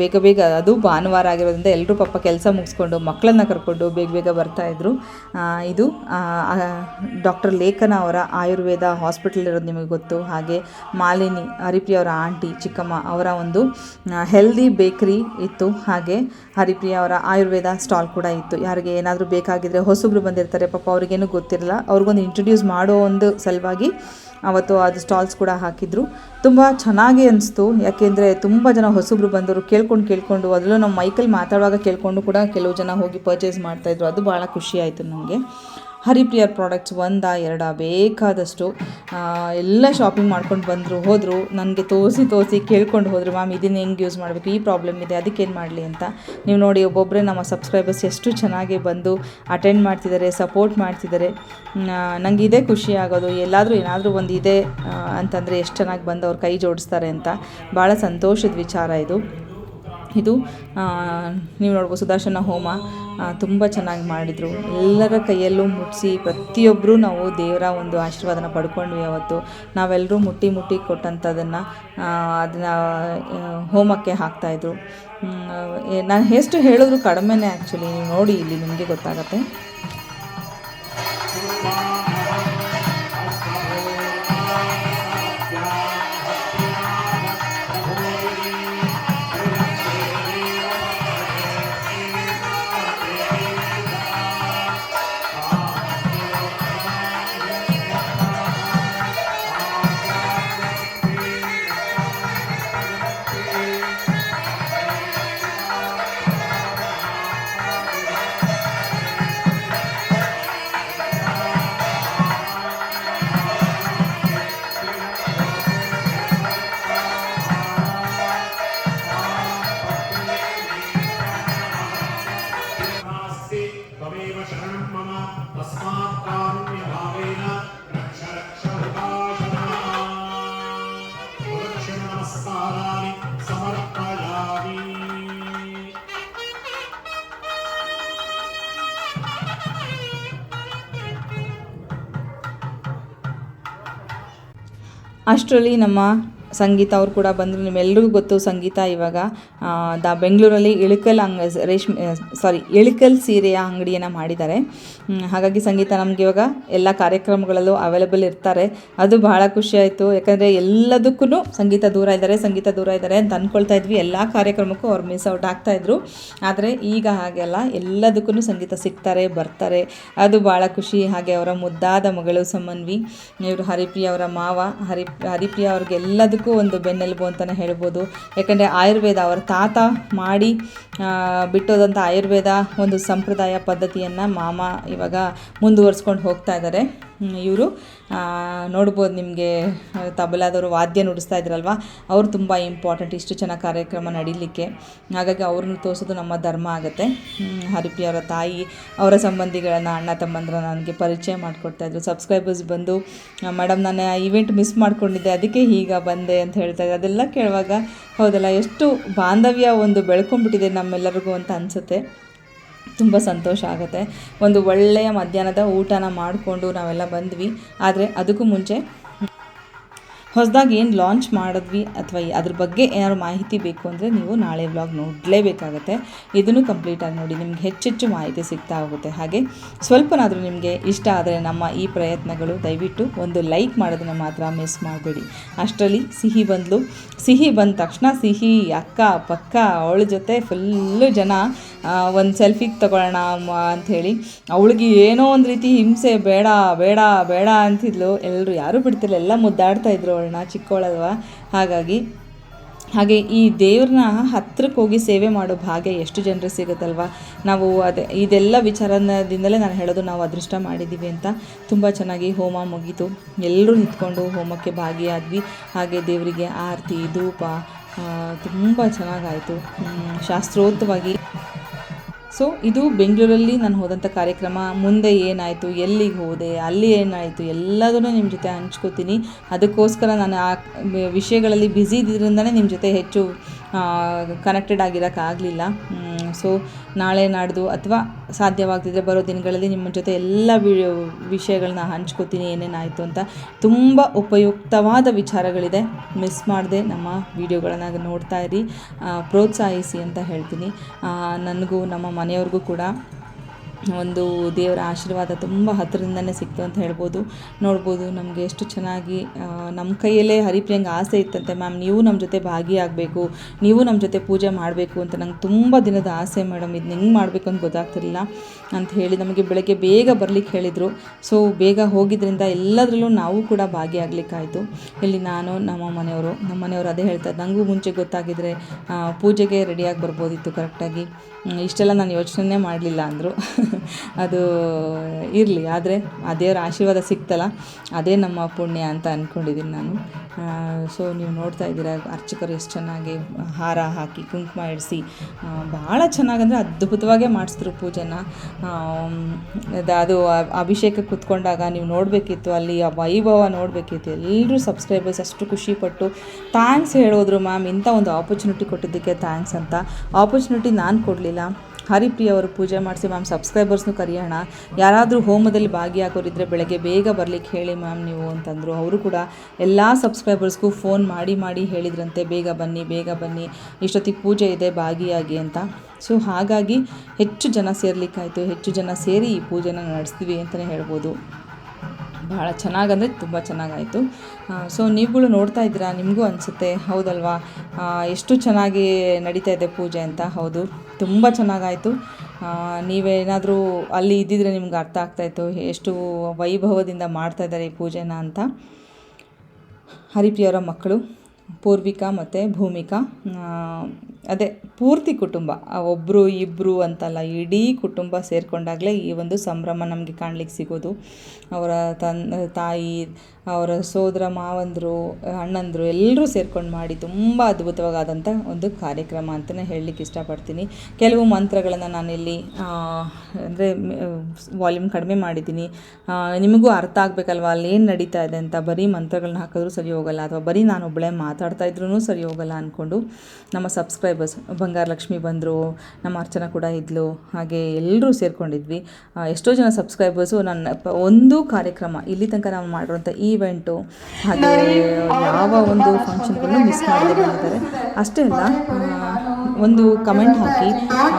ಬೇಗ ಬೇಗ ಅದು ಭಾನುವಾರ ಆಗಿರೋದ್ರಿಂದ ಎಲ್ಲರೂ ಪಾಪ ಕೆಲಸ ಮುಗಿಸ್ಕೊಂಡು ಮಕ್ಕಳನ್ನ ಕರ್ಕೊಂಡು ಬೇಗ ಬೇಗ ಬರ್ತಾಯಿದ್ರು ಇದು ಡಾಕ್ಟರ್ ಲೇಖನ ಅವರ ಆಯುರ್ವೇದ ಹಾಸ್ಪಿಟಲ್ ಇರೋದು ನಿಮಗೆ ಗೊತ್ತು. ಹಾಗೆ ಮಾಲಿನಿ, ಹರಿಪ್ರಿಯ ಅವರ ಆಂಟಿ, ಚಿಕ್ಕಮ್ಮ ಅವರ ಒಂದು ಹೆಲ್ದಿ ಬೇಕ್ರಿ ಇತ್ತು. ಹಾಗೆ ಹರಿಪ್ರಿಯ ಅವರ ಆಯುರ್ವೇದ ಸ್ಟಾಲ್ ಕೂಡ ಇತ್ತು. ಯಾರಿಗೆ ಏನಾದರೂ ಬೇಕಾಗಿದ್ದರೆ ಹೊಸಬ್ರು ಬಂದಿರ್ತಾರೆ. ಪಾಪ ಅವ್ರಿಗೇನು ಗೊತ್ತಿರಲ್ಲ. ಅವ್ರಿಗೊಂದು ಇಂಟ್ರೊಡ್ಯೂಸ್ ಮಾಡೋ ಒಂದು ಸಲುವಾಗಿ ಅವತ್ತು ಅದು ಸ್ಟಾಲ್ಸ್ ಕೂಡ ಹಾಕಿದ್ರು. ತುಂಬ ಚೆನ್ನಾಗಿ ಅನಿಸ್ತು. ಯಾಕೆಂದರೆ ತುಂಬ ಜನ ಹೊಸಬ್ರು ಬಂದವರು ಕೇಳ್ಕೊಂಡು ಕೇಳ್ಕೊಂಡು ಅದರಲ್ಲೂ ನಮ್ಮ ಮೈಕಲ್ಲಿ ಮಾತಾಡುವಾಗ ಕೇಳ್ಕೊಂಡು ಕೂಡ ಕೆಲವು ಜನ ಹೋಗಿ ಪರ್ಚೇಸ್ ಮಾಡ್ತಾಯಿದ್ರು ಅದು ಭಾಳ ಖುಷಿ ಆಯಿತು ನನಗೆ ಹರಿಪ್ರಿಯರ್ ಪ್ರಾಡಕ್ಟ್ಸ್ ಒಂದ ಎರಡ ಬೇಕಾದಷ್ಟು ಎಲ್ಲ ಶಾಪಿಂಗ್ ಮಾಡ್ಕೊಂಡು ಬಂದರು, ಹೋದರು, ನನಗೆ ತೋರಿಸಿ ತೋರಿಸಿ ಕೇಳ್ಕೊಂಡು ಹೋದರು, ಮ್ಯಾಮ್, ಇದನ್ನು ಹೆಂಗೆ ಯೂಸ್ ಮಾಡಬೇಕು? ಈ ಪ್ರಾಬ್ಲಮ್ ಇದೆ ಅದಕ್ಕೇನು ಮಾಡಲಿ ಅಂತ. ನೀವು ನೋಡಿ ಒಬ್ಬೊಬ್ಬರೇ ನಮ್ಮ ಸಬ್ಸ್ಕ್ರೈಬರ್ಸ್ ಎಷ್ಟು ಚೆನ್ನಾಗಿ ಬಂದು ಅಟೆಂಡ್ ಮಾಡ್ತಿದ್ದಾರೆ ಸಪೋರ್ಟ್ ಮಾಡ್ತಿದ್ದಾರೆ ನನಗೆ ಇದೇ ಖುಷಿ ಆಗೋದು, ಎಲ್ಲಾದರೂ ಏನಾದರೂ ಒಂದು ಇದೆ ಅಂತಂದರೆ ಎಷ್ಟು ಚೆನ್ನಾಗಿ ಬಂದು ಅವ್ರು ಕೈ ಜೋಡಿಸ್ತಾರೆ ಅಂತ. ಭಾಳ ಸಂತೋಷದ ವಿಚಾರ ಇದು. ಇದು ನೀವು ನೋಡ್ಬೋದು ಸುದರ್ಶನ ಹೋಮ ತುಂಬ ಚೆನ್ನಾಗಿ ಮಾಡಿದರು. ಎಲ್ಲರ ಕೈಯಲ್ಲೂ ಮುಟ್ಟಿಸಿ ಪ್ರತಿಯೊಬ್ಬರೂ ನಾವು ದೇವರ ಒಂದು ಆಶೀರ್ವಾದನ ಪಡ್ಕೊಂಡ್ವಿ ಅವತ್ತು ನಾವೆಲ್ಲರೂ ಮುಟ್ಟಿ ಮುಟ್ಟಿ ಕೊಟ್ಟಂಥದ್ದನ್ನು ಅದನ್ನು ಹೋಮಕ್ಕೆ ಹಾಕ್ತಾಯಿದ್ರು ನಾನು ಎಷ್ಟು ಹೇಳಿದ್ರು ಕಡಿಮೆನೇ ಆ್ಯಕ್ಚುಲಿ ನೀವು ನೋಡಿ ಇಲ್ಲಿ ನಿಮಗೆ ಗೊತ್ತಾಗತ್ತೆ. ಅಷ್ಟರಲ್ಲಿ ನಮ್ಮ ಸಂಗೀತ ಅವರು ಕೂಡ ಬಂದರು. ನಿಮ್ಮೆಲ್ರಿಗೂ ಗೊತ್ತು ಸಂಗೀತ ಇವಾಗ ದ ಬೆಂಗಳೂರಲ್ಲಿ ಇಳಕಲ್ ಅಂಗ ರೇಷ್ಮೆ ಸಾರಿ ಇಳಕಲ್ ಸೀರೆಯ ಅಂಗಡಿಯನ್ನು ಮಾಡಿದ್ದಾರೆ. ಹಾಗಾಗಿ ಸಂಗೀತ ನಮಗೆ ಇವಾಗ ಎಲ್ಲ ಕಾರ್ಯಕ್ರಮಗಳಲ್ಲೂ ಅವೈಲೇಬಲ್ ಇರ್ತಾರೆ. ಅದು ಬಹಳ ಖುಷಿ ಆಯಿತು. ಯಾಕಂದರೆ ಎಲ್ಲದಕ್ಕೂ ಸಂಗೀತ ದೂರ ಇದ್ದಾರೆ, ಸಂಗೀತ ದೂರ ಇದ್ದಾರೆ ಅಂತ ಅಂದ್ಕೊಳ್ತಾ ಇದ್ವಿ. ಎಲ್ಲ ಕಾರ್ಯಕ್ರಮಕ್ಕೂ ಅವ್ರು ಮಿಸ್ ಔಟ್ ಆಗ್ತಾಯಿದ್ರು ಆದರೆ ಈಗ ಹಾಗೆಲ್ಲ ಎಲ್ಲದಕ್ಕೂ ಸಂಗೀತ ಸಿಗ್ತಾರೆ, ಬರ್ತಾರೆ. ಅದು ಭಾಳ ಖುಷಿ. ಹಾಗೆ ಅವರ ಮುದ್ದಾದ ಮಗಳು ಸಮನ್ವಿ, ಇವರು ಹರಿಪ್ರಿಯ ಅವರ ಮಾವ ಹರಿ ಹರಿಪ್ರಿಯ ಅವ್ರಿಗೆ ಎಲ್ಲದಕ್ಕೂ ಒಂದು ಬೆನ್ನೆಲುಬು ಅಂತಲೇ ಹೇಳ್ಬೋದು. ಯಾಕಂದರೆ ಆಯುರ್ವೇದ ಅವರ ತಾತ ಮಾಡಿ ಬಿಟ್ಟೋದಂಥ ಆಯುರ್ವೇದ ಒಂದು ಸಂಪ್ರದಾಯ ಪದ್ಧತಿಯನ್ನು ಮಾಮ ಇವಾಗ ಮುಂದುವರಿಸ್ಕೊಂಡು ಹೋಗ್ತಾ ಇದ್ದಾರೆ ಇವರು. ನೋಡ್ಬೋದು ನಿಮಗೆ ತಬಲಾದವರು ವಾದ್ಯ ನುಡಿಸ್ತಾ ಇದ್ರಲ್ವ? ಅವರು ತುಂಬ ಇಂಪಾರ್ಟೆಂಟ್ ಇಷ್ಟು ಚೆನ್ನಾಗಿ ಕಾರ್ಯಕ್ರಮ ನಡೀಲಿಕ್ಕೆ. ಹಾಗಾಗಿ ಅವ್ರನ್ನ ತೋರಿಸೋದು ನಮ್ಮ ಧರ್ಮ ಆಗುತ್ತೆ. ಹರಿಪಿ ಅವರ ತಾಯಿ, ಅವರ ಸಂಬಂಧಿಗಳನ್ನು, ಅಣ್ಣ ತಮ್ಮಂದ್ರ ನನಗೆ ಪರಿಚಯ ಮಾಡಿಕೊಡ್ತಾಯಿದ್ರು ಸಬ್ಸ್ಕ್ರೈಬರ್ಸ್ ಬಂದು ಮೇಡಮ್ ನಾನು ಆ ಇವೆಂಟ್ ಮಿಸ್ ಮಾಡ್ಕೊಂಡಿದ್ದೆ, ಅದಕ್ಕೆ ಈಗ ಬಂದೆ ಅಂತ ಹೇಳ್ತಾ ಇದ್ರು. ಅದೆಲ್ಲ ಕೇಳುವಾಗ, ಹೌದಲ್ಲ, ಎಷ್ಟು ಬಾಂಧವ್ಯ ಒಂದು ಬೆಳ್ಕೊಂಡ್ಬಿಟ್ಟಿದೆ ನಮ್ಮೆಲ್ಲರಿಗೂ ಅಂತ ಅನಿಸುತ್ತೆ. ತುಂಬ ಸಂತೋಷ ಆಗುತ್ತೆ. ಒಂದು ಒಳ್ಳೆಯ ಮಧ್ಯಾಹ್ನದ ಊಟನ ಮಾಡಿಕೊಂಡು ನಾವೆಲ್ಲ ಬಂದ್ವಿ. ಆದರೆ ಅದಕ್ಕೂ ಮುಂಚೆ ಹೊಸದಾಗಿ ಏನು ಲಾಂಚ್ ಮಾಡಿದ್ವಿ ಅಥವಾ ಅದ್ರ ಬಗ್ಗೆ ಏನಾದ್ರು ಮಾಹಿತಿ ಬೇಕು ಅಂದರೆ ನೀವು ನಾಳೆ ವ್ಲಾಗ್ ನೋಡಲೇಬೇಕಾಗತ್ತೆ. ಇದನ್ನು ಕಂಪ್ಲೀಟಾಗಿ ನೋಡಿ ನಿಮ್ಗೆ ಹೆಚ್ಚೆಚ್ಚು ಮಾಹಿತಿ ಸಿಗ್ತಾ ಹೋಗುತ್ತೆ. ಹಾಗೆ ಸ್ವಲ್ಪನಾದರೂ ನಿಮಗೆ ಇಷ್ಟ ಆದರೆ ನಮ್ಮ ಈ ಪ್ರಯತ್ನಗಳು ದಯವಿಟ್ಟು ಒಂದು ಲೈಕ್ ಮಾಡೋದನ್ನು ಮಾತ್ರ ಮಿಸ್ ಮಾಡಬೇಡಿ. ಅಷ್ಟರಲ್ಲಿ ಸಿಹಿ ಬಂದಲು. ಸಿಹಿ ಬಂದ ತಕ್ಷಣ ಸಿಹಿ, ಅಕ್ಕ, ಪಕ್ಕ, ಅವಳ ಜೊತೆ ಫುಲ್ಲು ಜನ ಒಂದು ಸೆಲ್ಫಿಗೆ ತಗೊಳ್ಳೋಣ ಅಂಥೇಳಿ ಅವಳಿಗೆ ಏನೋ ಒಂದು ರೀತಿ ಹಿಂಸೆ ಬೇಡ ಬೇಡ ಬೇಡ ಅಂತಿದ್ಲು. ಎಲ್ಲರೂ ಯಾರೂ ಬಿಡ್ತಿಲ್ಲ ಎಲ್ಲ ಮುದ್ದಾಡ್ತಾ ಇದ್ರು ಅವಳನ್ನ ಚಿಕ್ಕವಳಲ್ವ? ಹಾಗಾಗಿ, ಹಾಗೆ ಈ ದೇವ್ರನ್ನ ಹತ್ರಕ್ಕೆ ಹೋಗಿ ಸೇವೆ ಮಾಡೋ ಭಾಗ್ಯ ಎಷ್ಟು ಜನರಿಗೆ ಸಿಗುತ್ತಲ್ವ? ನಾವು ಅದೇ, ಇದೆಲ್ಲ ವಿಚಾರದಿಂದಲೇ ನಾನು ಹೇಳೋದು ನಾವು ಅದೃಷ್ಟ ಮಾಡಿದ್ದೀವಿ ಅಂತ ತುಂಬ ಚೆನ್ನಾಗಿ ಹೋಮ ಮುಗೀತು. ಎಲ್ಲರೂ ನಿಂತ್ಕೊಂಡು ಹೋಮಕ್ಕೆ ಭಾಗಿಯಾದ್ವಿ. ಹಾಗೆ ದೇವರಿಗೆ ಆರತಿ, ಧೂಪ ತುಂಬ ಚೆನ್ನಾಗಾಯಿತು. ಶಾಸ್ತ್ರೋಕ್ತವಾಗಿ ಸೊ ಇದು ಬೆಂಗಳೂರಲ್ಲಿ ನಾನು ಹೋದಂಥ ಕಾರ್ಯಕ್ರಮ. ಮುಂದೆ ಏನಾಯಿತು, ಎಲ್ಲಿಗೆ ಹೋದೆ, ಅಲ್ಲಿ ಏನಾಯಿತು, ಎಲ್ಲದನ್ನು ನಿಮ್ಮ ಜೊತೆ ಹಂಚ್ಕೋತೀನಿ. ಅದಕ್ಕೋಸ್ಕರ ನಾನು ಆ ವಿಷಯಗಳಲ್ಲಿ ಬ್ಯುಸಿ ಇದ್ದಿದ್ದರಿಂದನೇ ನಿಮ್ಮ ಜೊತೆ ಹೆಚ್ಚು ಕನೆಕ್ಟೆಡ್ ಆಗಿರೋಕ್ಕಾಗಲಿಲ್ಲ. ಸೊ ನಾಳೆ ನಾಡ್ದು ಅಥವಾ ಸಾಧ್ಯವಾಗ್ತಿದ್ರೆ ಬರೋ ದಿನಗಳಲ್ಲಿ ನಿಮ್ಮ ಜೊತೆ ಎಲ್ಲ ವಿಷಯಗಳನ್ನ ಹಂಚ್ಕೋತೀನಿ ಏನೇನಾಯಿತು ಅಂತ ತುಂಬ ಉಪಯುಕ್ತವಾದ ವಿಚಾರಗಳಿದೆ. ಮಿಸ್ ಮಾಡದೆ ನಮ್ಮ ವಿಡಿಯೋಗಳನ್ನು ನೋಡ್ತಾ ಇರಿ. ಪ್ರೋತ್ಸಾಹಿಸಿ ಅಂತ ಹೇಳ್ತೀನಿ. ನನಗೂ ನಮ್ಮ ಮನೆಯವ್ರಿಗೂ ಕೂಡ ಒಂದು ದೇವರ ಆಶೀರ್ವಾದ ತುಂಬ ಹತ್ತಿರದಿಂದನೇ ಸಿಕ್ತು ಅಂತ ಹೇಳ್ಬೋದು. ನೋಡ್ಬೋದು ನಮಗೆ ಎಷ್ಟು ಚೆನ್ನಾಗಿ ನಮ್ಮ ಕೈಯಲ್ಲೇ ಹರಿಪ್ರಿಯಂಗೆ ಆಸೆ ಇತ್ತಂತೆ. ಮ್ಯಾಮ್, ನೀವು ನಮ್ಮ ಜೊತೆ ಭಾಗಿಯಾಗಬೇಕು, ನೀವು ನಮ್ಮ ಜೊತೆ ಪೂಜೆ ಮಾಡಬೇಕು ಅಂತ ನಂಗೆ ತುಂಬ ದಿನದ ಆಸೆ ಮೇಡಮ್. ಇದು ಹೆಂಗೆ ಮಾಡಬೇಕು ಅಂತ ಗೊತ್ತಾಗ್ತಿರಲಿಲ್ಲ ಅಂತ ಹೇಳಿ ನಮಗೆ ಬೆಳಗ್ಗೆ ಬೇಗ ಬರ್ಲಿಕ್ಕೆ ಹೇಳಿದರು. ಸೊ, ಬೇಗ ಹೋಗಿದ್ದರಿಂದ ಎಲ್ಲದರಲ್ಲೂ ನಾವು ಕೂಡ ಭಾಗಿಯಾಗಲಿಕ್ಕಾಯಿತು. ಇಲ್ಲಿ ನಾನು, ನಮ್ಮ ಮನೆಯವರು ನಮ್ಮ ಮನೆಯವರು ಅದೇ ಹೇಳ್ತಾರೆ ನನಗೂ ಮುಂಚೆ ಗೊತ್ತಾಗಿದ್ದರೆ ಪೂಜೆಗೆ ರೆಡಿಯಾಗಿ ಬರ್ಬೋದಿತ್ತು ಕರೆಕ್ಟಾಗಿ ಇಷ್ಟೆಲ್ಲ ನಾನು ಯೋಚನೆ ಮಾಡಲಿಲ್ಲ ಅಂದರು. ಅದು ಇರಲಿ, ಆದರೆ ಆ ದೇವರ ಆಶೀರ್ವಾದ ಸಿಕ್ತಲ್ಲ, ಅದೇ ನಮ್ಮ ಪುಣ್ಯ ಅಂತ ಅಂದ್ಕೊಂಡಿದ್ದೀನಿ ನಾನು. ಸೊ ನೀವು ನೋಡ್ತಾ ಇದ್ದೀರಾ, ಅರ್ಚಕರು ಎಷ್ಟು ಚೆನ್ನಾಗಿ ಹಾರ ಹಾಕಿ, ಕುಂಕುಮ ಇಡಿಸಿ ಭಾಳ ಚೆನ್ನಾಗಂದರೆ ಅದ್ಭುತವಾಗೇ ಮಾಡಿಸಿದ್ರು ಪೂಜೆನ. ಅದು ಅಭಿಷೇಕ ಕುತ್ಕೊಂಡಾಗ ನೀವು ನೋಡಬೇಕಿತ್ತು, ಅಲ್ಲಿ ಆ ವೈಭವ ನೋಡಬೇಕಿತ್ತು. ಎಲ್ಲರೂ ಸಬ್ಸ್ಕ್ರೈಬರ್ಸ್ ಅಷ್ಟು ಖುಷಿಪಟ್ಟು ಥ್ಯಾಂಕ್ಸ್ ಹೇಳೋದ್ರು ಮ್ಯಾಮ್, ಇಂಥ ಒಂದು ಆಪರ್ಚುನಿಟಿ ಕೊಟ್ಟಿದ್ದಕ್ಕೆ ಥ್ಯಾಂಕ್ಸ್ ಅಂತ. ಆಪರ್ಚುನಿಟಿ ನಾನು ಕೊಡಲಿಲ್ಲ. ಹರಿಪ್ರಿಯ ಅವರು ಪೂಜೆ ಮಾಡಿಸಿ, ಮ್ಯಾಮ್ ಸಬ್ಸ್ಕ್ರೈಬರ್ಸ್ನು ಕರೆಯೋಣ ಯಾರಾದರೂ ಹೋಮದಲ್ಲಿ ಭಾಗಿಯಾಗೋರಿದ್ದರೆ ಬೆಳಗ್ಗೆ ಬೇಗ ಬರಲಿಕ್ಕೆ ಹೇಳಿ ಮ್ಯಾಮ್ ನೀವು ಅಂತಂದರು. ಅವರು ಕೂಡ ಎಲ್ಲ ಸಬ್ಸ್ಕ್ರೈಬರ್ಸ್ಗೂ ಫೋನ್ ಮಾಡಿ ಮಾಡಿ ಹೇಳಿದ್ರಂತೆ, ಬೇಗ ಬನ್ನಿ ಬೇಗ ಬನ್ನಿ, ಇಷ್ಟೊತ್ತಿಗೆ ಪೂಜೆ ಇದೆ, ಭಾಗಿಯಾಗಿ ಅಂತ. ಸೊ ಹಾಗಾಗಿ ಹೆಚ್ಚು ಜನ ಸೇರ್ಲಿಕ್ಕಾಯಿತು. ಹೆಚ್ಚು ಜನ ಸೇರಿ ಈ ಪೂಜೆನ ನಡೆಸ್ತೀವಿ ಅಂತಲೇ ಹೇಳ್ಬೋದು. ಭಾಳ ಚೆನ್ನಾಗಂದರೆ ತುಂಬ ಚೆನ್ನಾಗಾಯಿತು. ಸೊ ನೀವುಗಳು ನೋಡ್ತಾ ಇದ್ದೀರಾ? ನಿಮಗೂ ಅನಿಸುತ್ತೆ. ಹೌದಲ್ವಾ? ಎಷ್ಟು ಚೆನ್ನಾಗಿ ನಡೀತಾ ಇದೆ ಪೂಜೆ ಅಂತ? ಹೌದು. ತುಂಬ ಚೆನ್ನಾಗಾಯಿತು. ನೀವೇನಾದರೂ ಅಲ್ಲಿ ಇದ್ದಿದ್ರೆ ನಿಮ್ಗೆ ಅರ್ಥ ಆಗ್ತಾಯಿತ್ತು ಎಷ್ಟು ವೈಭವದಿಂದ ಮಾಡ್ತಾ ಇದ್ದಾರೆ ಈ ಪೂಜೆನ ಅಂತ. ಹರಿಪ್ರಿಯವರ ಮಕ್ಕಳು, ಪೂರ್ವಿಕಾ ಮತ್ತು ಭೂಮಿಕಾ. ಅದೇ ಪೂರ್ತಿ ಕುಟುಂಬ ಒಬ್ಬರು ಇಬ್ಬರು ಅಂತಲ್ಲ, ಇಡೀ ಕುಟುಂಬ ಸೇರಿಕೊಂಡಾಗಲೇ ಈ ಒಂದು ಸಂಭ್ರಮ ನಮಗೆ ಕಾಣ್ಲಿಕ್ಕೆ ಸಿಗೋದು. ಅವರ ತನ್, ತಾಯಿ ಅವರ ಸೋದರ ಮಾವಂದರು, ಅಣ್ಣಂದರು ಎಲ್ಲರೂ ಸೇರ್ಕೊಂಡು ಮಾಡಿ ತುಂಬ ಅದ್ಭುತವಾದಂಥ ಒಂದು ಕಾರ್ಯಕ್ರಮ ಅಂತಲೇ ಹೇಳಲಿಕ್ಕೆ ಇಷ್ಟಪಡ್ತೀನಿ. ಕೆಲವು ಮಂತ್ರಗಳನ್ನು ನಾನಿಲ್ಲಿ ಅಂದರೆ ವಾಲ್ಯೂಮ್ ಕಡಿಮೆ ಮಾಡಿದ್ದೀನಿ. ನಿಮಗೂ ಅರ್ಥ ಆಗಬೇಕಲ್ವ? ಅಲ್ಲಿ ಏನು ನಡೀತಾ ಇದೆ ಅಂತ ಬರೀ ಮಂತ್ರಗಳನ್ನ ಹಾಕಿದ್ರೂ ಸರಿ ಹೋಗಲ್ಲ, ಅಥವಾ ಬರೀ ನಾನೊಬ್ಬಳೇ ಮಾತಾಡ್ತಾ ಇದ್ರೂ ಸರಿ ಹೋಗಲ್ಲ ಅಂದ್ಕೊಂಡು ನಮ್ಮ ಸಬ್ಸ್ಕ್ರೈಬರ್ಸ್ ಬಂಗಾರ ಲಕ್ಷ್ಮಿ ಬಂದರು, ನಮ್ಮ ಅರ್ಚನಾ ಕೂಡ ಇದ್ಲು, ಹಾಗೆ ಎಲ್ಲರೂ ಸೇರ್ಕೊಂಡಿದ್ವಿ. ಎಷ್ಟೋ ಜನ ಸಬ್ಸ್ಕ್ರೈಬರ್ಸು ನನ್ನ, ಒಂದು ಕಾರ್ಯಕ್ರಮ, ಇಲ್ಲಿ ತನಕ ನಾವು ಮಾಡಿರೋಂಥ ಈವೆಂಟು ಹಾಗೆ ಯಾವ ಒಂದು ಫಂಕ್ಷನ್ಗಳನ್ನು ಮಿಸ್ ಮಾಡದೆ ಅಂತಾರೆ ಅಷ್ಟೇ ಅಲ್ಲ ಒಂದು ಕಮೆಂಟ್ ಹಾಕಿ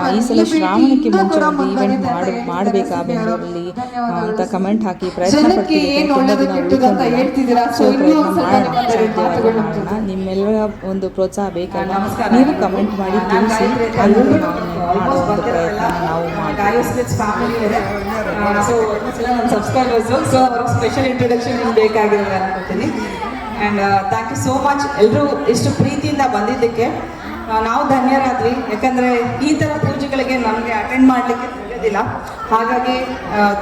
ಈ ಸಲ ಶ್ರಾವಣಕ್ಕೆ ಮುಂಚೆ ಒಂದು ಈವೆಂಟ್ ಮಾಡಿ ಮಾಡಬೇಕಾ ಬೆಂಗಳೂರಲ್ಲಿ ಅಂತ ಕಮೆಂಟ್ ಹಾಕಿ ಪ್ರಯತ್ನ ತುಂಬ ದಿನ. ಸೊ ಪ್ರಯತ್ನ ಮಾಡೋಣ ಸಾಧ್ಯವಾದರೆ ಮಾಡೋಣ. ನಿಮ್ಮೆಲ್ಲರ ಒಂದು ಪ್ರೋತ್ಸಾಹ ಬೇಕಲ್ಲ? ನೀವು ಕಮೆಂಟ್ ಮಾಡಿ ತಿಳಿಸಿ ನಾವು ಮಾಡೋ ಒಂದು ಪ್ರಯತ್ನ ನಾವು ಮಾಡಿ
ಗಾಯೋಸ್ಲಿಟ್ಸ್ ಫ್ಯಾಮಿಲಿ ಇದೆ ಸೊ ನನ್ನ ಸಬ್ಸ್ಕ್ರೈಬರ್ಸು ಸೊ ಅವ್ರಿಗೆ ಸ್ಪೆಷಲ್ ಇಂಟ್ರೊಡಕ್ಷನ್ ನಿಮ್ಗೆ ಬೇಕಾಗಿರೋದು ಅನ್ಕೊತೀನಿ. And thank you so much ಎಲ್ಲರೂ ಇಷ್ಟು ಪ್ರೀತಿಯಿಂದ ಬಂದಿದ್ದಕ್ಕೆ ನಾವು ಧನ್ಯರಾದ್ವಿ. ಯಾಕಂದರೆ ಈ ಥರ ಪೂಜೆಗಳಿಗೆ ನಮಗೆ ಅಟೆಂಡ್ ಮಾಡಲಿಕ್ಕೆ ಸಿಗೋದಿಲ್ಲ. ಹಾಗಾಗಿ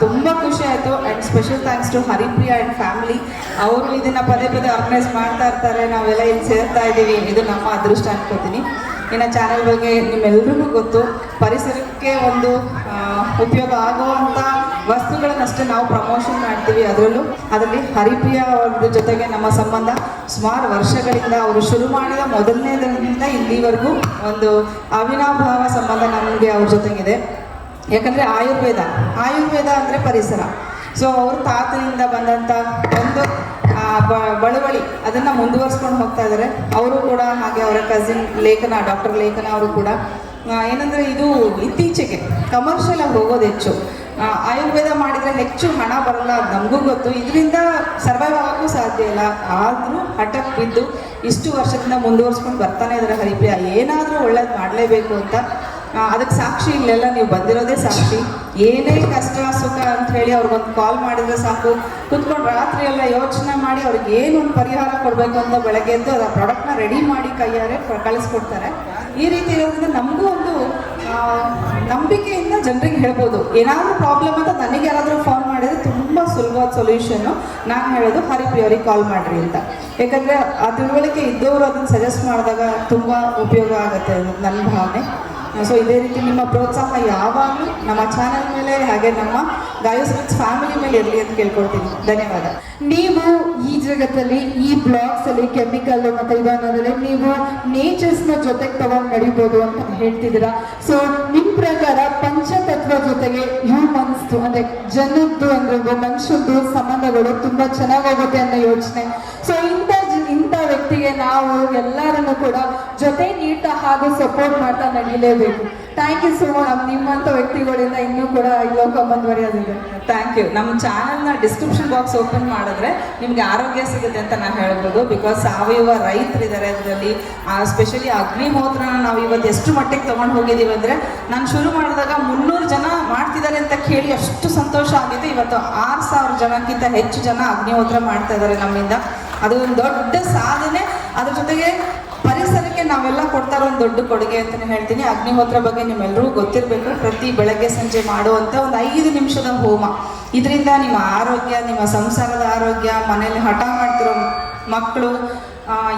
ತುಂಬಾ ಖುಷಿ ಆಯಿತು. And special thanks to Haripriya and family ಅವರು ಇದನ್ನು ಪದೇ ಪದೇ ಆರ್ಗನೈಸ್ ಮಾಡ್ತಾ ಇರ್ತಾರೆ. ನಾವೆಲ್ಲ ಇಲ್ಲಿ ಸೇರ್ತಾ ಇದ್ದೀವಿ. ಇದು ನಮ್ಮ ಅದೃಷ್ಟ ಅನ್ಕೋತೀನಿ. ಇನ್ನು ಚಾನಲ್ ಬಗ್ಗೆ ನಿಮ್ಮೆಲ್ರಿಗೂ ಗೊತ್ತು. ಪರಿಸರಕ್ಕೆ ಒಂದು ಉಪಯೋಗ ಆಗುವಂಥ ವಸ್ತುಗಳನ್ನಷ್ಟೇ ನಾವು ಪ್ರಮೋಷನ್ ಮಾಡ್ತೀವಿ ಅದರಲ್ಲೂ. ಅದರಲ್ಲಿ ಹರಿಪ್ರಿಯ ಅವ್ರ ಜೊತೆಗೆ ನಮ್ಮ ಸಂಬಂಧ ಸುಮಾರು ವರ್ಷಗಳಿಂದ ಅವರು ಶುರು ಮಾಡಿದ ಮೊದಲನೇದರಿಂದ ಇಲ್ಲಿವರೆಗೂ ಒಂದು ಅವಿನಾಭಾವ ಸಂಬಂಧ ನಮಗೆ ಅವ್ರ ಜೊತೆಗಿದೆ. ಯಾಕಂದರೆ ಆಯುರ್ವೇದ. ಆಯುರ್ವೇದ ಅಂದರೆ ಪರಿಸರ. ಸೊ ಅವ್ರ ತಾತನಿಂದ ಬಂದಂಥ ಒಂದು ಬಳುವಳಿ ಅದನ್ನು ಮುಂದುವರ್ಸ್ಕೊಂಡು ಹೋಗ್ತಾ ಇದ್ದಾರೆ ಅವರು ಕೂಡ ಹಾಗೆ ಅವರ ಕಸಿನ್ ಲೇಖನ ಡಾಕ್ಟರ್ ಲೇಖನ ಅವರು ಕೂಡ. ಏನಂದರೆ ಇದು ಇತ್ತೀಚೆಗೆ ಕಮರ್ಷಿಯಲ್ ಆಗಿ ಹೋಗೋದು ಹೆಚ್ಚು. ಆಯುರ್ವೇದ ಮಾಡಿದರೆ ಹೆಚ್ಚು ಹಣ ಬರಲ್ಲ ನಮಗೂ ಗೊತ್ತು. ಇದರಿಂದ ಸರ್ವೈವ್ ಆಗೋಕ್ಕೂ ಸಾಧ್ಯ ಇಲ್ಲ. ಆದರೂ ಹಠಕ್ಕೆ ಬಿದ್ದು ಇಷ್ಟು ವರ್ಷದಿಂದ ಮುಂದುವರ್ಸ್ಕೊಂಡು ಬರ್ತಾನೆ ಇದ್ದಾರೆ ಹರಿಪ್ರಿಯ. ಏನಾದರೂ ಒಳ್ಳೇದು ಮಾಡಲೇಬೇಕು ಅಂತ. ಅದಕ್ಕೆ ಸಾಕ್ಷಿ ಇಲ್ಲೆಲ್ಲ ನೀವು ಬಂದಿರೋದೇ ಸಾಕ್ಷಿ. ಏನೇ ಕಷ್ಟ, ಸುಖ ಅಂತ ಹೇಳಿ ಅವ್ರಿಗೊಂದು ಕಾಲ್ ಮಾಡಿದ್ರೆ ಸಾಕು. ಕುತ್ಕೊಂಡು ರಾತ್ರಿ ಎಲ್ಲ ಯೋಚನೆ ಮಾಡಿ ಅವ್ರಿಗೆ ಏನೊಂದು ಪರಿಹಾರ ಕೊಡಬೇಕು ಅಂತ ಬೆಳಗ್ಗೆ ಎದ್ದು ಅದು ಪ್ರಾಡಕ್ಟ್ನ ರೆಡಿ ಮಾಡಿ ಕೈಯಾರೆ ಕಳಿಸ್ಕೊಡ್ತಾರೆ. ಈ ರೀತಿ ಇರೋದ್ರಿಂದ ನಮಗೂ ಒಂದು ನಂಬಿಕೆಯಿಂದ ಜನರಿಗೆ ಹೇಳ್ಬೋದು. ಏನಾದರೂ ಪ್ರಾಬ್ಲಮ್ ಅಂತ ನನಗೆ ಯಾರಾದರೂ ಫೋನ್ ಮಾಡಿದರೆ ತುಂಬ ಸುಲಭವಾದ ಸೊಲ್ಯೂಷನ್ನು ನಾನು ಹೇಳೋದು ಅವ್ರಿಗೆ ಕಾಲ್ ಮಾಡಿರಿ ಅಂತ. ಯಾಕಂದರೆ ಆ ತಿಳುವಳಿಕೆ ಇದ್ದವರು ಅದನ್ನು ಸಜೆಸ್ಟ್ ಮಾಡಿದಾಗ ತುಂಬ ಉಪಯೋಗ ಆಗುತ್ತೆ ನನ್ನ ಭಾವನೆ.
ಸೊ ಇದೇ ರೀತಿ ನಿಮ್ಮ ಪ್ರೋತ್ಸಾಹ ಯಾವಾಗಲೂ ನಮ್ಮ ಚಾನಲ್ ಮೇಲೆ ಹಾಗೆ ನಮ್ಮ ಗಾಯೋಸ್ಮಿಕ್ಸ್ ಫ್ಯಾಮಿಲಿ ಮೇಲೆ ಇರಲಿ ಅಂತ ಕೇಳ್ಕೊಳ್ತೀನಿ ಧನ್ಯವಾದ.
ನೀವು ಈ ಜಗತ್ತಲ್ಲಿ, ಈ ಬ್ಲಾಗ್ಸ್ ಅಲ್ಲಿ ಕೆಮಿಕಲ್ ಮತ್ತೆ ವಿಧಾನದಲ್ಲಿ ನೀವು ನೇಚರ್ಸ್ನ ಜೊತೆಗೆ ತಗೊಂಡು ನಡಿಬೋದು ಅಂತ ಹೇಳ್ತಿದ್ದೀರಾ? ಸೊ ನಿಮ್ ಪ್ರಕಾರ ಪಂಚತತ್ವ ಜೊತೆಗೆ ಹ್ಯೂಮನ್ಸ್ ಅಂದ್ರೆ ಜನದ್ದು ಅಂದ್ರೆ ಮನುಷ್ಯದ್ದು ಸಂಬಂಧಗಳು ತುಂಬಾ ಚೆನ್ನಾಗಿ ಹೋಗುತ್ತೆ ಅನ್ನೋ ಯೋಚನೆ. ಸೊ ಇಂಥ ಇಂಥ ವ್ಯಕ್ತಿಗೆ ನಾವು ಎಲ್ಲರನ್ನು ಕೂಡ ಜೊತೆ ನೀಡ್ತಾ ಹಾಗೂ ಸಪೋರ್ಟ್ ಮಾಡ್ತಾ ನಡೀಲೇಬೇಕು. ಥ್ಯಾಂಕ್ ಯು ಸೋ ಮಚ್ ನಿಮ್ಮಂಥ ವ್ಯಕ್ತಿಗಳಿಂದ ಇನ್ನೂ ಕೂಡ ಈ ಲೋಕ ಮುಂದುವರಿಯೋದಿದೆ
ಥ್ಯಾಂಕ್ ಯು ನಮ್ಮ ಚಾನಲ್ನ ಡಿಸ್ಕ್ರಿಪ್ಷನ್ ಬಾಕ್ಸ್ ಓಪನ್ ಮಾಡಿದ್ರೆ ನಿಮಗೆ ಆರೋಗ್ಯ ಸಿಗುತ್ತೆ ಅಂತ ನಾನು ಹೇಳ್ಬೋದು. ಬಿಕಾಸ್ ಸಾವಯವ ರೈತರಿದ್ದಾರೆ ಅದರಲ್ಲಿ ಸ್ಪೆಷಲಿ ಅಗ್ನಿಹೋತ್ರನ ನಾವು ಇವತ್ತು ಎಷ್ಟು ಮಟ್ಟಿಗೆ ತೊಗೊಂಡು ಹೋಗಿದ್ದೀವಿ ಅಂದರೆ, ನಾನು ಶುರು ಮಾಡಿದಾಗ ಮುನ್ನೂರು ಜನ ಮಾಡ್ತಿದ್ದಾರೆ ಅಂತ ಕೇಳಿ ಅಷ್ಟು ಸಂತೋಷ ಆಗಿದೆ ಇವತ್ತು ಆರು ಸಾವಿರ ಜನಕ್ಕಿಂತ ಹೆಚ್ಚು ಜನ ಅಗ್ನಿಹೋತ್ರ ಮಾಡ್ತಾ ಇದ್ದಾರೆ ನಮ್ಮಿಂದ. ಅದು ಒಂದು ದೊಡ್ಡ ಸಾಧನೆ. ಅದ್ರ ಜೊತೆಗೆ ಪರಿಸರಕ್ಕೆ ನಾವೆಲ್ಲ ಕೊಡ್ತಾ ಒಂದು ದೊಡ್ಡ ಕೊಡುಗೆ ಅಂತಲೇ ಹೇಳ್ತೀನಿ. ಅಗ್ನಿಹೋತ್ರ ಬಗ್ಗೆ ನಿಮ್ಮೆಲ್ಲರೂ ಗೊತ್ತಿರಬೇಕು. ಪ್ರತಿ ಬೆಳಗ್ಗೆ ಸಂಜೆ ಮಾಡುವಂಥ ಒಂದು ಐದು ನಿಮಿಷದ ಹೋಮ. ಇದರಿಂದ ನಿಮ್ಮ ಆರೋಗ್ಯ, ನಿಮ್ಮ ಸಂಸಾರದ ಆರೋಗ್ಯ, ಮನೆಯಲ್ಲಿ ಹಠ ಮಾಡ್ತಿರೋ ಮಕ್ಕಳು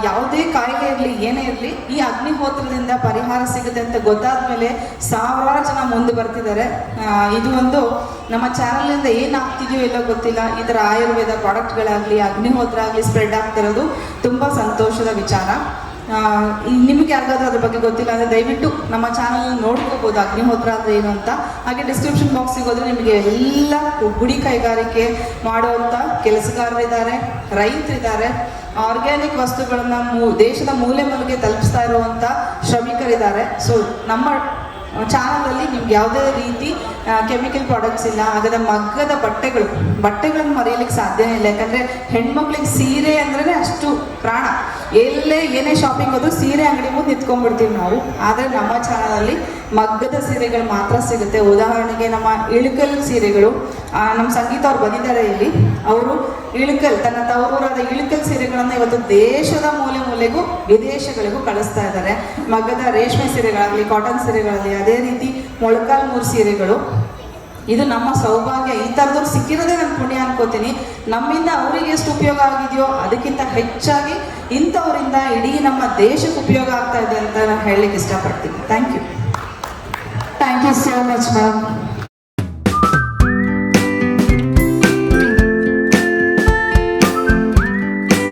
ಯಾವುದೇ ಕಾಯಿಲೆ ಇರಲಿ, ಏನೇ ಇರಲಿ, ಈ ಅಗ್ನಿಹೋತ್ರದಿಂದ ಪರಿಹಾರ ಸಿಗುತ್ತೆ ಅಂತ ಗೊತ್ತಾದ ಮೇಲೆ ಸಾವಿರಾರು ಜನ ಮುಂದೆ ಬರ್ತಿದ್ದಾರೆ. ಇದು ಒಂದು ನಮ್ಮ ಚಾನಲಿಂದ ಏನಾಗ್ತಿದೆಯೋ ಇಲ್ಲೋ ಗೊತ್ತಿಲ್ಲ. ಇದರ ಆಯುರ್ವೇದ ಪ್ರಾಡಕ್ಟ್ಗಳಾಗಲಿ, ಅಗ್ನಿಹೋತ್ರ ಆಗಲಿ ಸ್ಪ್ರೆಡ್ ಆಗ್ತಿರೋದು ತುಂಬ ಸಂತೋಷದ ವಿಚಾರ. ನಿಮ್ಗೆ ಯಾರಿಗಾದ್ರೂ ಅದ್ರ ಬಗ್ಗೆ ಗೊತ್ತಿಲ್ಲ ಅಂದರೆ ದಯವಿಟ್ಟು ನಮ್ಮ ಚಾನಲ್ ನೋಡ್ಕೋಬೋದು ಅಗ್ನಿಹೋತ್ರ ಅಂದರೆ ಏನು ಅಂತ. ಹಾಗೆ ಡಿಸ್ಕ್ರಿಪ್ಷನ್ ಬಾಕ್ಸಿಗೆ ಹೋದರೆ ನಿಮಗೆ ಎಲ್ಲ ಗುಡಿ ಕೈಗಾರಿಕೆ ಮಾಡುವಂಥ ಕೆಲಸಗಾರರಿದ್ದಾರೆ ರೈತರಿದ್ದಾರೆ. ಆರ್ಗ್ಯಾನಿಕ್ ವಸ್ತುಗಳನ್ನು ದೇಶದ ಮೂಲೆ ಮೂಲೆಗೆ ತಲುಪಿಸ್ತಾ ಇರುವಂಥ ಶ್ರಮಿಕರಿದ್ದಾರೆ. ಸೊ ನಮ್ಮ ಚಾನಲಲ್ಲಿ ನಿಮ್ಗೆ ಯಾವುದೇ ರೀತಿ ಕೆಮಿಕಲ್ ಪ್ರಾಡಕ್ಟ್ಸ್ ಇಲ್ಲ ಹಾಗಾದ್ರೆ ಮಗ್ಗದ ಬಟ್ಟೆಗಳು, ಬಟ್ಟೆಗಳನ್ನು ಮರೆಯಲಿಕ್ಕೆ ಸಾಧ್ಯನೇ ಇಲ್ಲ. ಯಾಕಂದರೆ ಹೆಣ್ಮಕ್ಳಿಗೆ ಸೀರೆ ಅಂದ್ರೆ ಅಷ್ಟು ಪ್ರಾಣ. ಎಲ್ಲೇ ಏನೇ ಶಾಪಿಂಗ್ ಹೋದ್ರು ಸೀರೆ ಅಂಗಡಿ ಮುಂದೆ ನಿಂತ್ಕೊಂಡ್ಬಿಡ್ತೀವಿ ನಾವು. ಆದರೆ ನಮ್ಮ ಚಾನಲಲ್ಲಿ ಮಗ್ಗದ ಸೀರೆಗಳು ಮಾತ್ರ ಸಿಗುತ್ತೆ. ಉದಾಹರಣೆಗೆ ನಮ್ಮ ಇಳಕಲ್ ಸೀರೆಗಳು ನಮ್ಮ ಸಂಗೀತ ಅವ್ರು ಬಂದಿದ್ದಾರೆ ಇಲ್ಲಿ. ಅವರು ಇಳಕಲ್, ತನ್ನ ತವರೂರಾದ ಇಳಕಲ್ ಸೀರೆಗಳನ್ನು ಇವತ್ತು ದೇಶದ ಮೂಲೆ ಮೂಲೆಗೂ ವಿದೇಶಗಳಿಗೂ ಕಳಿಸ್ತಾ ಇದ್ದಾರೆ. ಮಗದ ರೇಷ್ಮೆ ಸೀರೆಗಳಾಗಲಿ ಕಾಟನ್ ಸೀರೆಗಳಾಗಲಿ, ಅದೇ ರೀತಿ ಮೊಳಕಾಲ್ ಮೂರು ಸೀರೆಗಳು. ಇದು ನಮ್ಮ ಸೌಭಾಗ್ಯ. ಈ ಥರದವ್ರು ಸಿಕ್ಕಿರೋದೇ ನಾನು ಪುಣ್ಯ ಅನ್ಕೋತೀನಿ. ನಮ್ಮಿಂದ ಅವರಿಗೆ ಎಷ್ಟು ಉಪಯೋಗ ಆಗಿದೆಯೋ ಅದಕ್ಕಿಂತ ಹೆಚ್ಚಾಗಿ ಇಂಥವರಿಂದ ಇಡೀ ನಮ್ಮ ದೇಶಕ್ಕೆ ಉಪಯೋಗ ಆಗ್ತಾ ಇದೆ ಅಂತ ನಾನು ಹೇಳಲಿಕ್ಕೆ ಇಷ್ಟಪಡ್ತೀನಿ. Thank you
thank you so much ma'am